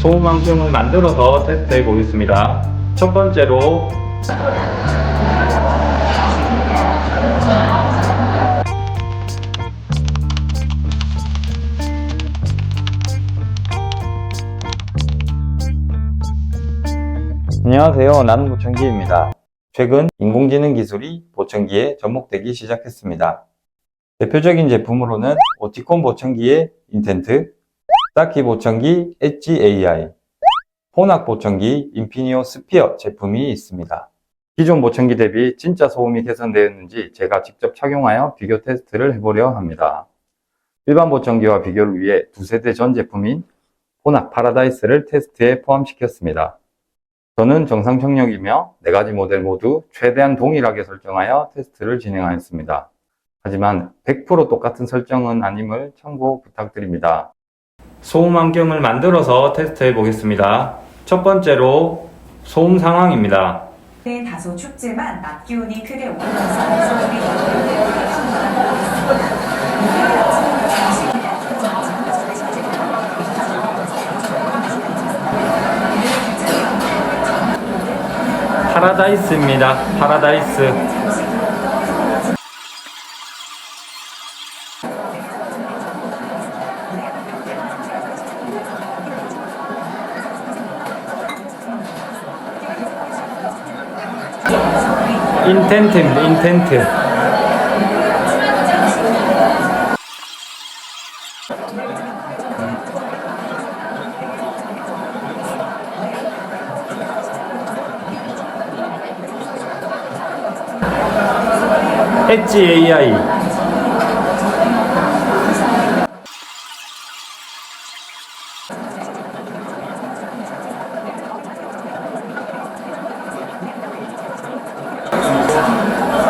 소음 환경을 만들어서 테스트해 보겠습니다. 첫 번째로 안녕하세요. 나는 보청기입니다. 최근 인공지능 기술이 보청기에 접목되기 시작했습니다. 대표적인 제품으로는 오티콘 보청기의 인텐트, 스타키 보청기 엣지 AI, 혼학 보청기 인피니오 스피어 제품이 있습니다. 기존 보청기 대비 진짜 소음이 개선되었는지 제가 직접 착용하여 비교 테스트를 해보려 합니다. 일반 보청기와 비교를 위해 두 세대 전 제품인 혼학 파라다이스를 테스트에 포함시켰습니다. 저는 정상 청력이며 네 가지 모델 모두 최대한 동일하게 설정하여 테스트를 진행하였습니다. 하지만 100% 똑같은 설정은 아님을 참고 부탁드립니다. 소음 환경을 만들어서 테스트해 보겠습니다. 첫 번째로 소음 상황입니다. 네, 다소 춥지만 낮 기온이 크게 오르면서 소음이 파라다이스입니다. 파라다이스. 인텐트입니다. 인텐트. 엣지 AI.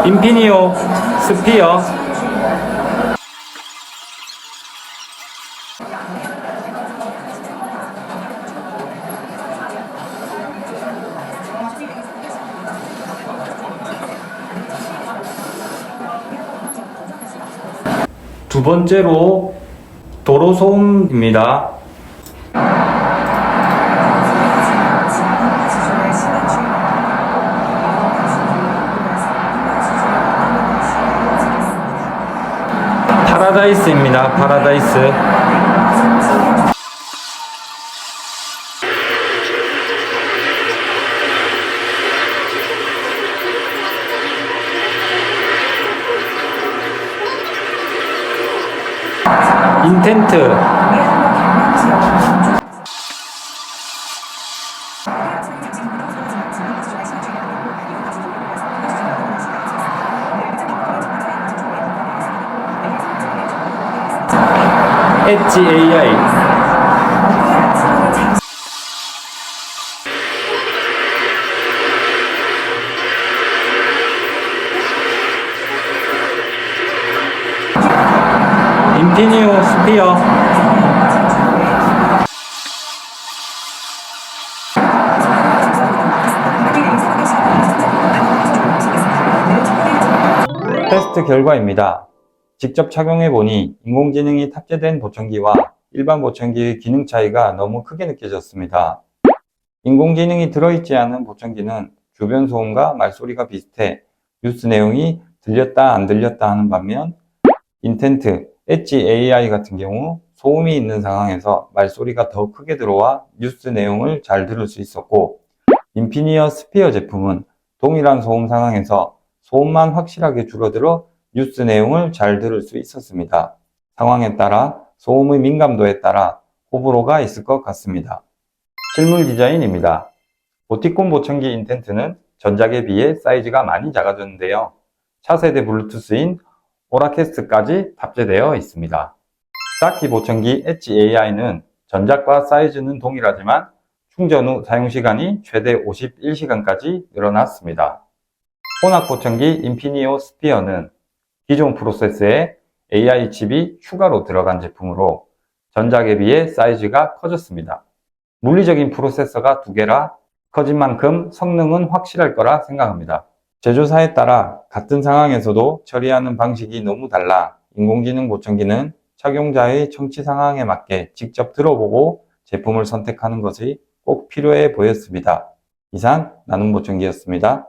인피니오 스피어 두 번째로 도로 소음입니다. 파라다이스입니다. 파라다이스. 인텐트 엣지 AI 인피니오 스피어 테스트 결과입니다. 직접 착용해 보니 인공지능이 탑재된 보청기와 일반 보청기의 기능 차이가 너무 크게 느껴졌습니다. 인공지능이 들어있지 않은 보청기는 주변 소음과 말소리가 비슷해 뉴스 내용이 들렸다 안 들렸다 하는 반면 인텐트, 엣지 AI 같은 경우 소음이 있는 상황에서 말소리가 더 크게 들어와 뉴스 내용을 잘 들을 수 있었고 인피니어 스피어 제품은 동일한 소음 상황에서 소음만 확실하게 줄어들어 뉴스 내용을 잘 들을 수 있었습니다. 상황에 따라 소음의 민감도에 따라 호불호가 있을 것 같습니다. 실물 디자인입니다. 보티콘 보청기 인텐트는 전작에 비해 사이즈가 많이 작아졌는데요. 차세대 블루투스인 오라캐스트까지 탑재되어 있습니다. 스타키 보청기 엣지 AI는 전작과 사이즈는 동일하지만 충전 후 사용시간이 최대 51시간까지 늘어났습니다. 혼합 보청기 인피니오 스피어는 기존 프로세스에 AI 칩이 추가로 들어간 제품으로 전작에 비해 사이즈가 커졌습니다. 물리적인 프로세서가 두 개라 커진 만큼 성능은 확실할 거라 생각합니다. 제조사에 따라 같은 상황에서도 처리하는 방식이 너무 달라 인공지능 보청기는 착용자의 청취 상황에 맞게 직접 들어보고 제품을 선택하는 것이 꼭 필요해 보였습니다. 이상 나눔 보청기였습니다.